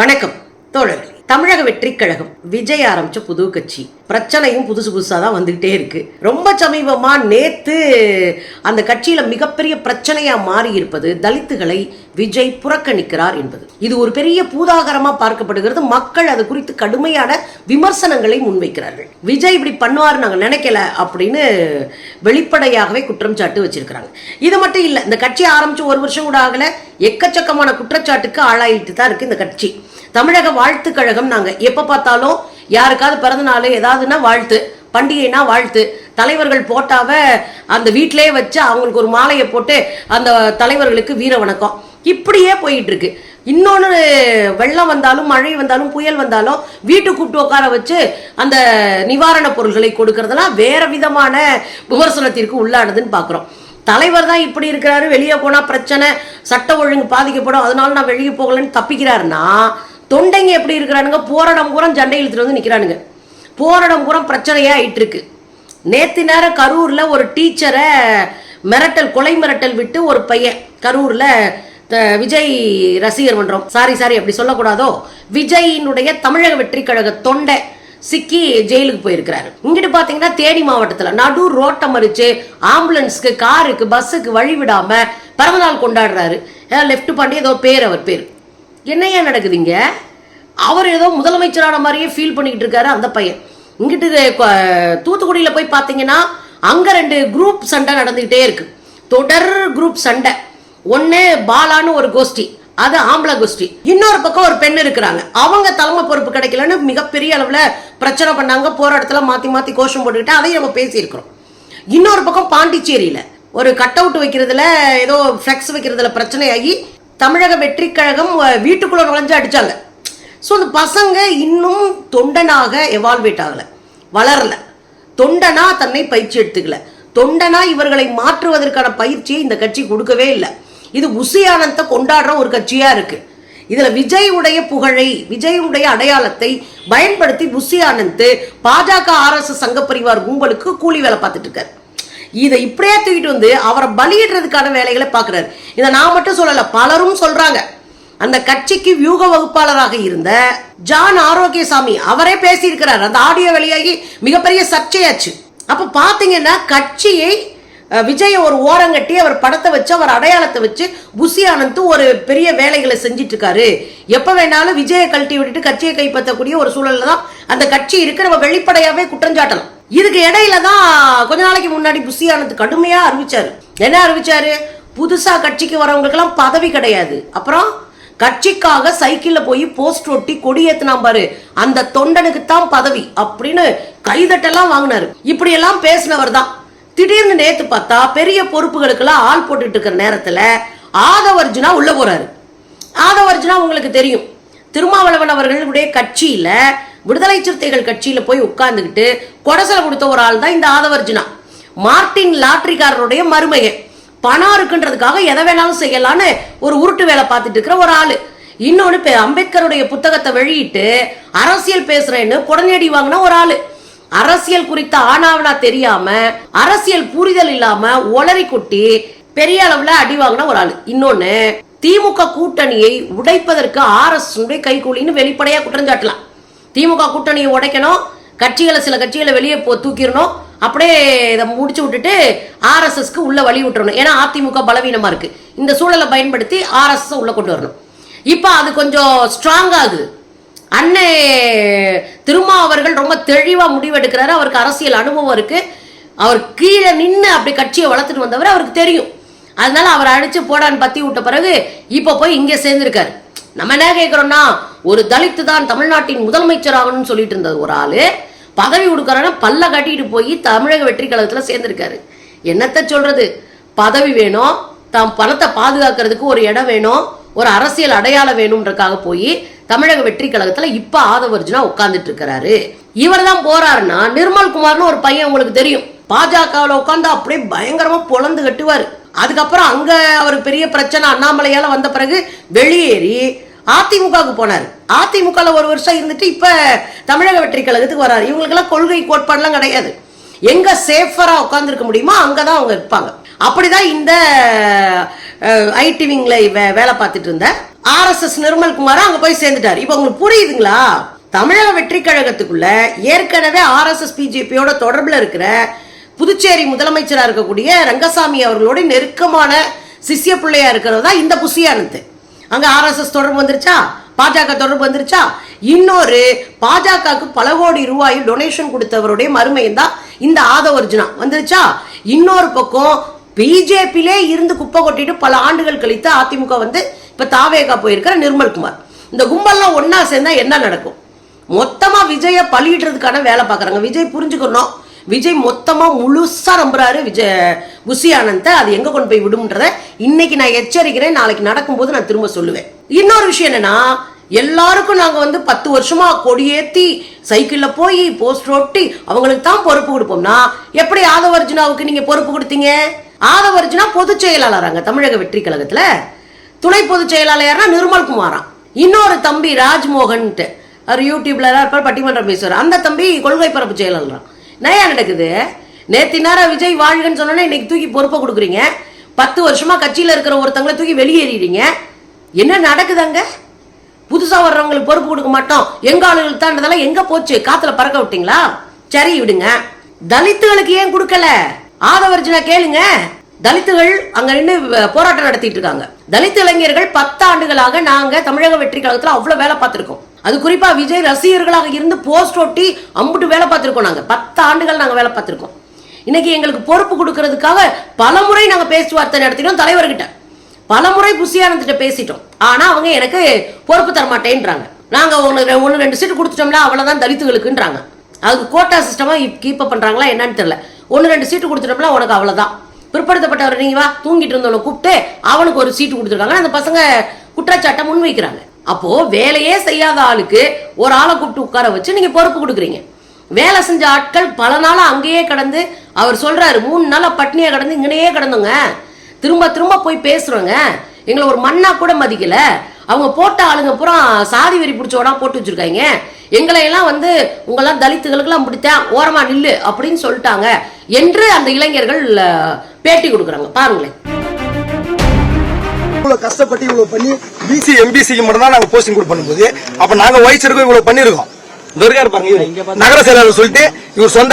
வணக்கம். தோழர்களே தமிழக வெற்றிக்கழகம் விஜய் ஆரம்பிச்ச புது கட்சி. பிரச்சனையும் புதுசு புதுசாக தான் வந்துகிட்டே இருக்கு. ரொம்ப சமீபமா நேத்து அந்த கட்சியில மிகப்பெரிய பிரச்சனையா மாறி இருப்பது தலித்துகளை விஜய் புறக்கணிக்கிறார் என்பது. இது ஒரு பெரிய பூதாகரமா பார்க்கப்படுகிறது. மக்கள் அது குறித்து கடுமையான விமர்சனங்களை முன்வைக்கிறார்கள். விஜய் இப்படி பண்ணுவார் நாங்கள் நினைக்கல அப்படின்னு வெளிப்படையாகவே குற்றம் சாட்டு வச்சிருக்கிறாங்க. இது மட்டும் இல்லை இந்த கட்சி ஆரம்பிச்சு ஒரு வருஷம் கூட ஆகல. எக்கச்சக்கமான குற்றச்சாட்டுக்கு ஆளாயிட்டு தான் இருக்கு இந்த கட்சி. தமிழக வாழ்த்து கழகம் நாங்க எப்ப பார்த்தாலும் யாருக்காவது பிறந்த நாள் ஏதாவதுன்னா வாழ்த்து பண்டிகைனா வாழ்த்து. தலைவர்கள் போட்டாவ அந்த வீட்டிலேயே வச்சு அவங்களுக்கு ஒரு மாலையை போட்டு அந்த தலைவர்களுக்கு வீர வணக்கம். இப்படியே போயிட்டு இருக்கு இன்னொன்று வெள்ளம் வந்தாலும் மழை வந்தாலும் புயல் வந்தாலும் வீட்டுக்கு கூப்பிட்டு உட்கார வச்சு அந்த நிவாரணப் பொருள்களை கொடுக்கறதெல்லாம் வேற விதமான விமர்சனத்திற்கு உள்ளானதுன்னு பார்க்குறோம் தலைவர் தான் இப்படி இருக்கிறாரு வெளியே போனால் பிரச்சனை சட்ட ஒழுங்கு பாதிக்கப்படும் அதனால நான் வெளியே போகலன்னு தப்பிக்கிறாருன்னா தொண்டைங்க எப்படி இருக்கிறானுங்க? போராடம் பூரா சண்டை இழுத்துட்டு வந்து நிற்கிறானுங்க போராடம் பூரா பிரச்சனையாக ஆயிட்டு இருக்கு நேற்று நேரம் கரூரில் ஒரு டீச்சரை மிரட்டல் கொலை மிரட்டல் விட்டு ஒரு பையன் கரூரில் த- விஜய் ரசிகர் மன்றம். சாரி சாரி அப்படி சொல்லக்கூடாதோ? விஜயினுடைய தமிழக வெற்றி கழக தொண்டை சிக்கி ஜெயிலுக்கு போயிருக்கிறாரு. இங்கிட்டு பாத்தீங்கன்னா தேனி மாவட்டத்தில் நடு ரோட்டை மறிச்சு ஆம்புலன்ஸ்க்கு காருக்கு பஸ்ஸுக்கு வழி விடாம பிறந்தநாள் கொண்டாடுறாரு. லெஃப்ட் பாண்டி ஏதோ பேர் அவர் பேர். என்னையா நடக்குதுங்க? அவர் ஏதோ முதலமைச்சரான மாதிரியே ஃபீல் பண்ணிக்கிட்டு இருக்காரு அந்த பையன். இங்கிட்டு தூத்துக்குடியில் போய் பார்த்தீங்கன்னா அங்கே ரெண்டு குரூப் சண்டை நடந்துக்கிட்டே இருக்கு. தொடர் குரூப் சண்டை. ஒன்று பாலான்னு ஒரு கோஷ்டி அது ஆம்பளை கோஷ்டி. இன்னொரு பக்கம் ஒரு பெண் இருக்கிறாங்க. அவங்க தலைமை பொறுப்பு கிடைக்கலன்னு மிகப்பெரிய அளவில் பிரச்சனை பண்ணாங்க. போராட்டத்தில் மாற்றி மாற்றி கோஷம் போட்டுக்கிட்டு அதையும் நம்ம பேசியிருக்கிறோம். இன்னொரு பக்கம் பாண்டிச்சேரியில் ஒரு கட் அவுட் வைக்கிறதுல ஏதோ ஃப்ளெக்ஸ் வைக்கிறதுல பிரச்சனையாகி தமிழக வெற்றி கழகம் வீட்டுக்குள்ளே வீட்டுக்குள்ள நுழைஞ்சு அடித்தாங்க ஸோ அந்த பசங்க இன்னும் தொண்டனாக எவால்வேட் ஆகலை. வளரல. தொண்டனா தன்னை பயிற்சி எடுத்துக்கல. தொண்டனா இவர்களை மாற்றுவதற்கான பயிற்சியை இந்த கட்சி கொடுக்கவே இல்லை. இது உசியானந்தை கொண்டாடுற ஒரு கட்சியா இருக்கு. இதுல விஜய் உடைய புகழை விஜயுடைய அடையாளத்தை பயன்படுத்தி புசி ஆனந்த் பாஜக ஆர்எஸ்எஸ் சங்க பரிவார் கும்பலுக்கு கூலி வேலை பார்த்துட்டு இருக்காரு. இதை இப்படியே தூக்கிட்டு வந்து அவரை பலியிடுறதுக்கான வேலைகளை பார்க்குறாரு. இதை நான் மட்டும் சொல்லலை பலரும் சொல்கிறாங்க அந்த கட்சிக்கு வியூக வகுப்பாளராக இருந்த ஜான் ஆரோக்கியசாமி அவரே பேசியிருக்கிறார். அந்த ஆடியோ வெளியாகி மிகப்பெரிய சர்ச்சையாச்சு. அப்போ பார்த்தீங்கன்னா கட்சியை அஹ், விஜயை ஒரு ஓரங்கட்டி அவர் படத்தை வச்சு அவர் அடையாளத்தை வச்சு புசி ஆனந்த் ஒரு பெரிய வேலைகளை செஞ்சிட்டு இருக்காரு எப்ப வேணாலும் விஜயை கழட்டி விட்டுட்டு கட்சியை கைப்பற்றக்கூடிய ஒரு சூழல்ல தான் அந்த கட்சி இருக்கு. நம்ம வெளிப்படையாவே குற்றஞ்சாட்டலாம் இதுக்கு இடையில தான் கொஞ்ச நாளைக்கு முன்னாடி புசி ஆனந்த் கடுமையாக அறிவிச்சார். என்ன அறிவிச்சாரு? புதுசாக கட்சிக்கு வரவங்களுக்கெல்லாம் பதவி கிடையாது. அப்புறம் கட்சிக்காக சைக்கிளில் போய் போஸ்ட் ஒட்டி கொடி ஏத்துனா பாரு. அந்த தொண்டனுக்கு தான் பதவி அப்படின்னு கைதட்டெல்லாம் வாங்கினாரு. இப்படியெல்லாம் பேசினவர் தான். திடீர்னு நேற்று பார்த்தா பெரிய பொறுப்புகளுக்கெல்லாம் ஆள் போட்டுட்டு இருக்கிற நேரத்தில் ஆதவர்ஜுனா உள்ளே போகிறாரு ஆதவர்ஜுனா உங்களுக்கு தெரியும். திருமாவளவன் அவர்களுடைய கட்சியில் விடுதலை சிறுத்தைகள் கட்சியில போய் உட்கார்ந்துக்கிட்டு கொடசலை கொடுத்த ஒரு ஆள் தான் இந்த ஆதவர்ஜுனா. மார்ட்டின் லாட்ரிக்காரருடைய மருமகன். பணம் இருக்குன்றதுக்காக எதை வேணாலும் செய்யலான்னு ஒரு உருட்டு வேலை பார்த்துட்டு இருக்கிற ஒரு ஆளு. இன்னொன்று அம்பேத்கருடைய புத்தகத்தை வெளியிட்டு அரசியல் பேசுறேன்னு குடநேடி வாங்கின ஒரு ஆளு. அரசியல் குறித்த ஆனாவனா தெரியாம அரசியல் புரிதல் இல்லாம ஒளரி கொட்டி பெரிய அளவுல அடி வாங்கின ஒரு ஆளு. இன்னொன்னு திமுக கூட்டணியை உடைப்பதற்கு ஆர் எஸ் கைகூலின்னு வெளிப்படையா குற்றஞ்சாட்டலாம் திமுக கூட்டணியை உடைக்கணும். கட்சிகளை சில கட்சிகளை வெளியே போ தூக்கிடணும். அப்படியே இதை முடிச்சு விட்டுட்டு ஆர்எஸ்எஸ்க்கு உள்ள வழி விட்டுறணும். ஏன்னா அதிமுக பலவீனமா இருக்கு. இந்த சூழலை பயன்படுத்தி ஆர்எஸ்எஸ் உள்ள கொண்டு வரணும். இப்போ அது கொஞ்சம் ஸ்ட்ராங் ஆகுது அண்ணே திருமா அவர்கள் ரொம்ப தெளிவாக முடிவெடுக்கிறாரு. அவருக்கு அரசியல் அனுபவம் இருக்கு. அவர் கீழே நின்று அப்படி கட்சியை வளர்த்துட்டு வந்தவர் அவருக்கு தெரியும். அதனால அவரை அடிச்சு போடான்னு பத்தி விட்ட பிறகு இப்போ போய் இங்கே சேர்ந்திருக்காரு. நம்ம என்ன கேட்குறோம்னா ஒரு தலித்து தான் தமிழ்நாட்டின் முதலமைச்சர் ஆகணும்னு சொல்லிட்டு இருந்தது ஒரு ஆளு. பதவி கொடுக்குறோன்னா பல்ல கட்டிட்டு போய் தமிழக வெற்றி கழகத்துல சேர்ந்திருக்காரு. என்னத்த சொல்றது? பதவி வேணும் தாம் பணத்தை பாதுகாக்கிறதுக்கு ஒரு இடம் வேணும் ஒரு அரசியல் அடையாளம் வேணும்ன்றக்காக போய் தமிழக வெற்றி கழகத்துல இப்ப ஆதவர்ஜுனா உட்கார்ந்துட்டு இருக்கிறாரு. இவர் தான் போறாருன்னா நிர்மல் குமார்னு ஒரு பையன் உங்களுக்கு தெரியும். பாஜகவில் உட்காந்து அப்படியே பயங்கரமா பொழந்து கட்டுவாரு. அதுக்கப்புறம் அங்கே அவர் பெரிய பிரச்சனை அண்ணாமலையால் வந்த பிறகு வெளியேறி அதிமுகவுக்கு போனார். அதிமுகவில் ஒரு வருஷம் இருந்துட்டு இப்போ தமிழக வெற்றி கழகத்துக்கு வராரு. இவங்களுக்கெல்லாம் கொள்கை கோட்பாடுலாம் கிடையாது. எங்கே சேஃபராக உட்காந்துருக்க முடியுமோ அங்கதான் அவங்க இருப்பாங்க. அப்படிதான் இந்த ஐடி விங்கில் வே- வேலை பார்த்துட்டு இருந்த ஆர்எஸ்எஸ் நிர்மல் குமார் அங்கே போய் சேர்ந்துட்டாரு. இப்போ உங்களுக்கு புரியுதுங்களா? தமிழக வெற்றி கழகத்துக்குள்ள ஏற்கனவே ஆர்எஸ்எஸ் பிஜேபியோட தொடர்பில் இருக்கிற புதுச்சேரி முதலமைச்சராக இருக்கக்கூடிய ரங்கசாமி அவர்களோட நெருக்கமான சிஷ்ய பிள்ளையா இருக்கிறது தான் இந்த புசியானது. அங்கே ஆர்எஸ்எஸ் தொடர்பு வந்துருச்சா? பாஜக தொடர்பு வந்துருச்சா? இன்னொரு பாஜகவுக்கு பல கோடி ரூபாய் டொனேஷன் கொடுத்தவருடைய மருமையும் தான் இந்த ஆதவர்ஜுனா. வந்துருச்சா? இன்னொரு பக்கம் பிஜேபியிலே இருந்து குப்பை கொட்டிட்டு பல ஆண்டுகள் கழித்து அதிமுக வந்து இப்போ தாவேகா போயிருக்கிற நிர்மல்குமார். இந்த கும்பல்லாம் ஒன்றா சேர்ந்தா என்ன நடக்கும்? மொத்தமாக விஜயை பழியிடுறதுக்கான வேலை பார்க்குறாங்க. விஜய் புரிஞ்சுக்கணும். விஜய் மொத்தமாக முழுசாக நம்புறாரு விஜய் புசி ஆனந்தை. அது எங்கே கொண்டு போய் விடும்ன்றத இன்னைக்கு நான் எச்சரிக்கிறேன். நாளைக்கு நடக்கும்போது நான் திரும்ப சொல்லுவேன். இன்னொரு விஷயம் என்னன்னா எல்லாருக்கும் நாங்கள் வந்து பத்து வருஷமா கொடியேற்றி சைக்கிளில் போய் போஸ்ட் ஒட்டி அவங்களுக்கு தான் பொறுப்பு கொடுப்போம்னா எப்படி ஆதவர்ஜுனாவுக்கு நீங்கள் பொறுப்பு கொடுத்தீங்க? ஆதவர்ஜுனா பொதுச் செயலாளராங்க தமிழக வெற்றி கழகத்தில். துணை பொதுச் செயலாளர் நிர்மல் குமாராம். இன்னொரு தம்பி ராஜ்மோகன்ட்டு. அவர் யூடியூப்ல இருப்பார் பட்டிமன்றம் பேசுவார். அந்த தம்பி கொள்கை பரப்பு செயலாளரான் நயா நடக்குது? நேத்தி நேரம் விஜய் வாழ்கன்னு சொன்னோன்னே இன்னைக்கு தூக்கி பொறுப்பை கொடுக்குறீங்க. பத்து வருஷமா கட்சியில இருக்கிற ஒருத்தங்களை தூக்கி வெளியேறிடுறீங்க என்ன நடக்குதாங்க புதுசா வர்றவங்களுக்கு பொறுப்பு கொடுக்க மாட்டோம். எங்க ஆளுகளுக்கு தாண்டதெல்லாம் எங்க போச்சு? காத்துல பறக்க விட்டீங்களா? சரி விடுங்க. தலித்துகளுக்கு ஏன் கொடுக்கல? ஆதவர்ஜினா கேளுங்க. தலித்துகள் அங்க நின்று போராட்டம் நடத்திட்டு இருக்காங்க. தலித் இளைஞர்கள் பத்து ஆண்டுகளாக நாங்க தமிழக வெற்றி கழகத்துல அவ்வளவு வேலை பார்த்திருக்கோம். அது குறிப்பாக விஜய் ரசிகர்களாக இருந்து போஸ்ட் ஒட்டி அம்புட்டு வேலை பார்த்துருக்கோம் நாங்கள் பத்து ஆண்டுகள் நாங்கள் வேலை பார்த்துருக்கோம். இன்னைக்கு எங்களுக்கு பொறுப்பு கொடுக்கறதுக்காக பல முறை நாங்கள் பேச்சுவார்த்தை நடத்தினோம் தலைவர்கிட்ட. பல முறை புசியானந்திட்ட பேசிட்டோம். ஆனால் அவங்க எனக்கு பொறுப்பு தரமாட்டேன்றாங்க. நாங்கள் ஒன்று ஒன்று ரெண்டு சீட்டு கொடுத்துட்டோம்ல அவ்வளோதான் தலித்துகளுக்குன்றாங்க. அதுக்கு கோட்டா சிஸ்டமாக கீப் அப் பண்ணுறாங்களா என்னன்னு தெரியல. ஒன்று ரெண்டு சீட்டு கொடுத்துட்டோம்ல உனக்கு அவ்வளோதான் பிற்படுத்தப்பட்டவர் நீங்க வா தூங்கிட்டு இருந்தவனை கூப்பிட்டு அவனுக்கு ஒரு சீட்டு கொடுத்துருக்காங்க. அந்த பசங்க குற்றச்சாட்டை முன்வைக்கிறாங்க. அப்போ வேலையே செய்யாத ஆளுக்கு ஒரு ஆளை கூப்பிட்டு உட்கார வச்சு நீங்க பொறுப்பு கொடுக்குறீங்க. வேலை செஞ்ச ஆட்கள் பல நாளாக அங்கேயே கடந்து அவர் சொல்றாரு மூணு நாளாக பட்னியா கடந்து இங்கனையே கிடந்துங்க. திரும்ப திரும்ப போய் பேசுறோங்க. எங்களை ஒரு மண்ணா கூட மதிக்கல. அவங்க போட்ட ஆளுங்க பூரா சாதி வெறி பிடிச்சோடா போட்டு வச்சிருக்காங்க. எங்களையெல்லாம் வந்து உங்களாம் தலித்துகளுக்கெல்லாம் பிடித்தேன் ஓரமா நில்லு அப்படின்னு சொல்லிட்டாங்க என்று அந்த இளைஞர்கள் பேட்டி கொடுக்குறாங்க. பாருங்களேன். இவ்வளவு கஷ்டப்பட்டு இவ்வளவு பண்ணி பிசி எம்பிசிக்கு மட்டும் தான் நாங்க போஸ்டிங் கூட பண்ணும்போது அப்ப நாங்க வயசுக்கும் இவ்வளவு பண்ணிருக்கோம். துர்கா இருப்பாங்க நகர செயலாளர் சொல்லிட்டு இவர் சொந்த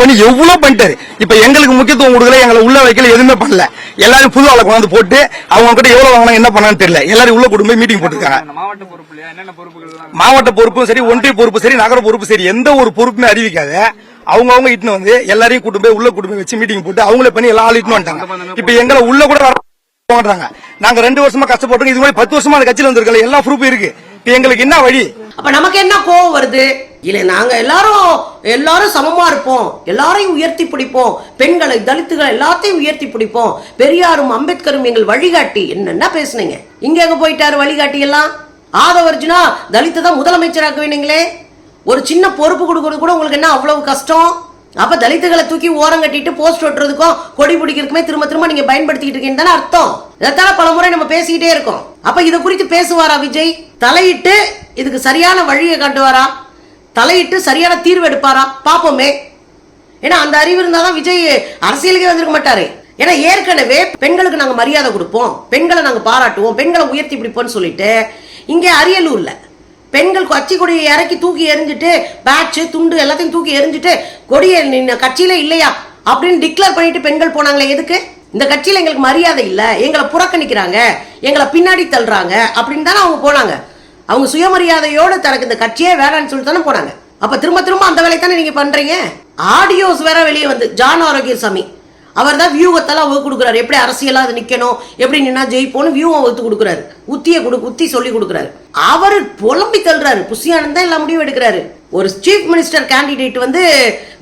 பண்ணி எவ்வளவு பண்ணிட்டாரு. இப்ப எங்களுக்கு முக்கியத்துவம் கொடுக்கல எங்களை உள்ள வைக்கல எதுவுமே பண்ணல. எல்லாரும் புது ஆளை கொண்டாந்து போட்டு அவங்க கிட்ட எவ்வளவு வாங்கினா என்ன பண்ணான்னு தெரியல. எல்லாரும் உள்ள கூட்டு போய் மீட்டிங் போட்டுருக்காங்க. மாவட்ட பொறுப்பும் சரி ஒன்றிய பொறுப்பு சரி நகர பொறுப்பு சரி எந்த ஒரு பொறுப்புமே அறிவிக்காத. அவங்க அவங்க இட்டுன்னு வந்து எல்லாரையும் கூட்டு போய் உள்ள கூட்டு போய் வச்சு மீட்டிங் போட்டு அவங்களே பண்ணி எல்லா ஆள் இட்டுன்னு வந்துட்டாங்க. இப்ப எங்களை உள்ள கூட வர மாட்டாங்க நாங்க ரெண்டு வருஷமா கஷ்டப்பட்டு இது மாதிரி பத்து வருஷமா அந்த கட்சியில வந்திருக்கல எல்லா ப்ரூஃப் இருக்கு. இப்ப எங்களுக்கு என்ன வழி? அப்ப நமக்கு என்ன கோவம் வருது? இல்ல நாங்க எல்லாரும் எல்லாரும் சமமா இருப்போம். எல்லாரையும் உயர்த்தி பிடிப்போம். பெண்களை தலித்துகள் எல்லாத்தையும் உயர்த்தி பிடிப்போம். பெரியாரும் அம்பேத்கரும் எங்கள் வழிகாட்டி. என்னென்ன பேசுனீங்க? இங்க எங்க போயிட்டாரு வழிகாட்டி எல்லாம்? ஆதவர்ஜுனா தலித்து தான் முதலமைச்சராக்க வேணுங்களே. ஒரு சின்ன பொறுப்பு கொடுக்கறது கூட உங்களுக்கு என்ன அவ்வளவு கஷ்டம்? அப்ப தலித்துகளை தூக்கி ஓரம் கட்டிட்டு போஸ்ட் ஒட்டுறதுக்கும் கொடி பிடிக்கிறதுக்குமே திரும்ப திரும்ப நீங்க பயன்படுத்திக்கிட்டு இருக்கீங்கன்னு தானே அர்த்தம். இதைத்தான பல முறை நம்ம பேசிக்கிட்டே இருக்கோம். அப்ப இதை குறித்து பேசுவாரா விஜய்? தலையிட்டு இதுக்கு சரியான வழியை காட்டுவாரா? தலையிட்டு சரியான தீர்வு எடுப்பாரா? பாப்போமே ஏன்னா அந்த அறிவு இருந்தாதான் விஜய் அரசியலுக்கே வந்திருக்க மாட்டாரு. ஏன்னா ஏற்கனவே பெண்களுக்கு நாங்க மரியாதை கொடுப்போம். பெண்களை நாங்க பாராட்டுவோம். பெண்களை உயர்த்தி பிடிப்போம்னு சொல்லிட்டு இங்கே அரியலூர்ல பெண்கள் கொச்சி கொடியை இறக்கி தூக்கி எரிஞ்சுட்டு பேட்ச் துண்டு எல்லாத்தையும் தூக்கி எறிஞ்சிட்டு கொடியை நின்ன கட்சியில இல்லையா? அப்படின்னு டிக்ளேர் பண்ணிட்டு பெண்கள் போனாங்களே எதுக்கு? இந்த கட்சியில எங்களுக்கு மரியாதை இல்லை. எங்களை புறக்கணிக்கிறாங்க. எங்களை பின்னாடி தள்ளுறாங்க. அப்படின்னு தானே அவங்க போனாங்க. அவங்க சுயமரியாதையோடு தனக்கு இந்த கட்சியே வேணான்னு சொல்லிட்டு தானே போனாங்க. அப்ப திரும்ப திரும்ப அந்த வேலையை தானே நீங்க பண்றீங்க? ஆடியோஸ் வேற வெளியே வந்து. ஜான் ஆரோக்கிய சாமி அவர் தான் வியூகத்தெல்லாம் வகுத்து கொடுக்குறாரு. எப்படி அரசியலாக அது நிற்கணும் எப்படி நின்னா ஜெயிப்போம்னு வியூகம் வகுத்து கொடுக்குறாரு. உத்தியை கொடு உத்தி சொல்லி கொடுக்குறாரு. அவர் புலம்பி தள்ளுறாரு. புசியானந்த் தான் எல்லா முடிவும் எடுக்கிறாரு. ஒரு சீஃப் மினிஸ்டர் கேண்டிடேட் வந்து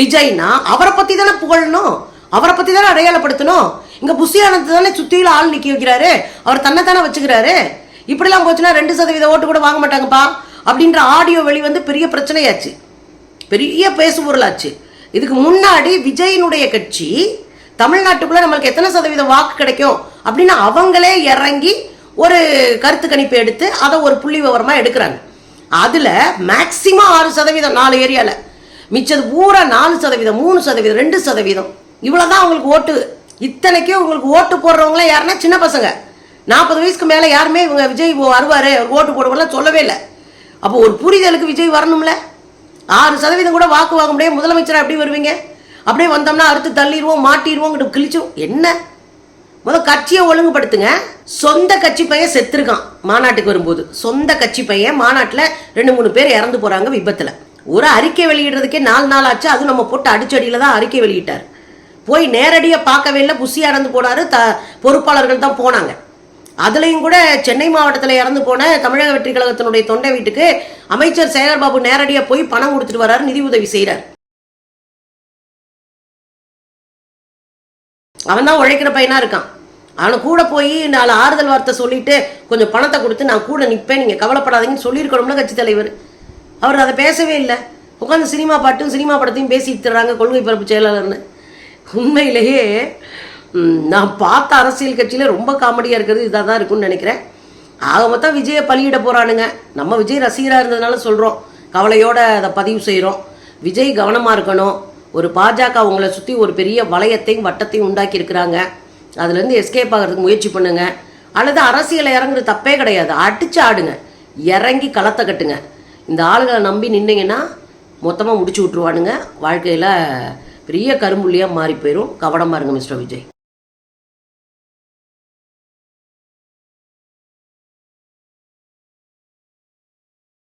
விஜய்னா அவரை பற்றி தானே புகழணும்? அவரை பற்றி தானே அடையாளப்படுத்தணும்? இங்கே புசியானந்த் தானே சுற்றியில் ஆள் நிற்க வைக்கிறாரு. அவர் தன்னை தானே வச்சுக்கிறாரு. இப்படிலாம் போச்சுன்னா ரெண்டு சதவீத ஓட்டு கூட வாங்க மாட்டாங்கப்பா. அப்படின்ற ஆடியோ வெளி வந்து பெரிய பிரச்சனையாச்சு. பெரிய பேசு பொருளாச்சு இதுக்கு முன்னாடி விஜயினுடைய கட்சி தமிழ்நாட்டுக்குள்ள நம்மளுக்கு எத்தனை சதவீத வாக்கு கிடைக்கும் அப்படின்னு அவங்களே இறங்கி ஒரு கருத்து கணிப்பு எடுத்து அதை ஒரு புள்ளி விவரமாக எடுக்கிறாங்க. அதில் மேக்சிமம் ஆறு சதவீதம் நாலு ஏரியாவில் மிச்சது பூரா நாலு சதவீதம் மூணு சதவீதம் ரெண்டு சதவீதம். இவ்வளோதான் அவங்களுக்கு ஓட்டு. இத்தனைக்கும் உங்களுக்கு ஓட்டு போடுறவங்களாம் யாருன்னா சின்ன பசங்க. நாற்பது வயசுக்கு மேலே யாருமே இவங்க விஜய் வருவார் ஓட்டு போடுவாங்களா சொல்லவே இல்லை. அப்போ ஒரு புரிதலுக்கு விஜய் வரணும்ல? ஆறு சதவீதம் கூட வாக்கு வாங்க முடியாது. முதலமைச்சராக எப்படி வருவீங்க? அப்படியே வந்தோம்னா அறுத்து தள்ளிடுவோம் மாட்டிடுவோம் கிழிச்சோம். என்ன? முதல் கட்சியை ஒழுங்குபடுத்துங்க. சொந்த கட்சி பையன் செத்துருக்கான் மாநாட்டுக்கு வரும்போது. சொந்த கட்சி பையன் மாநாட்டில் ரெண்டு மூணு பேர் இறந்து போறாங்க விபத்தில். ஒரு அறிக்கை வெளியிடுறதுக்கே நாலு நாள் ஆச்சு. அதுவும் நம்ம போட்டு அடிச்சடியில் தான் அறிக்கை வெளியிட்டார். போய் நேரடியாக பார்க்கவே இல்லை. புசியா இறந்து போனார். த பொறுப்பாளர்கள் தான் போனாங்க. அதுலேயும் கூட சென்னை மாவட்டத்தில் இறந்து போன தமிழக வெற்றி கழகத்தினுடைய தொண்டை வீட்டுக்கு அமைச்சர் சேகர்பாபு நேரடியாக போய் பணம் கொடுத்துட்டு வர்றாரு நிதி உதவி செய்கிறார் அவன் தான் உழைக்கிற பையனா இருக்கான். அவனை கூட போய் நாலு ஆறுதல் வார்த்தை சொல்லிட்டு கொஞ்சம் பணத்தை கொடுத்து நான் கூட நிற்பேன் நீங்கள் கவலைப்படாதீங்கன்னு சொல்லியிருக்கணும்ல கட்சி தலைவர். அவர் அதை பேசவே இல்லை. உட்காந்து சினிமா பாட்டும் சினிமா படத்தையும் பேசி தர்றாங்க கொள்கை பரப்பு செயலாளர்னு. உண்மையிலேயே நான் பார்த்த அரசியல் கட்சியில் ரொம்ப காமெடியாக இருக்கிறது இதாக தான் இருக்கும்னு நினைக்கிறேன். ஆக மொத்தம் விஜயை பலியிட போகிறானுங்க நம்ம விஜய் ரசிகராக இருந்ததுனால சொல்கிறோம் கவலையோடு அதை பதிவு செய்கிறோம் விஜய் கவனமாக இருக்கணும். ஒரு பாஜக உங்களை சுற்றி ஒரு பெரிய வளையத்தையும் வட்டத்தையும் உண்டாக்கி இருக்கிறாங்க அதுலேருந்து எஸ்கேப் ஆகிறதுக்கு முயற்சி பண்ணுங்க. அல்லது அரசியலை இறங்குறது தப்பே கிடையாது. அடிச்சு ஆடுங்க. இறங்கி களத்தை கட்டுங்க. இந்த ஆளுகளை நம்பி நின்னீங்கன்னா மொத்தமாக முடிச்சு விட்ருவானுங்க வாழ்க்கையில் பெரிய கரும்புள்ளியாக மாறி போயிடும் கவனமாக இருங்க மிஸ்டர் விஜய்.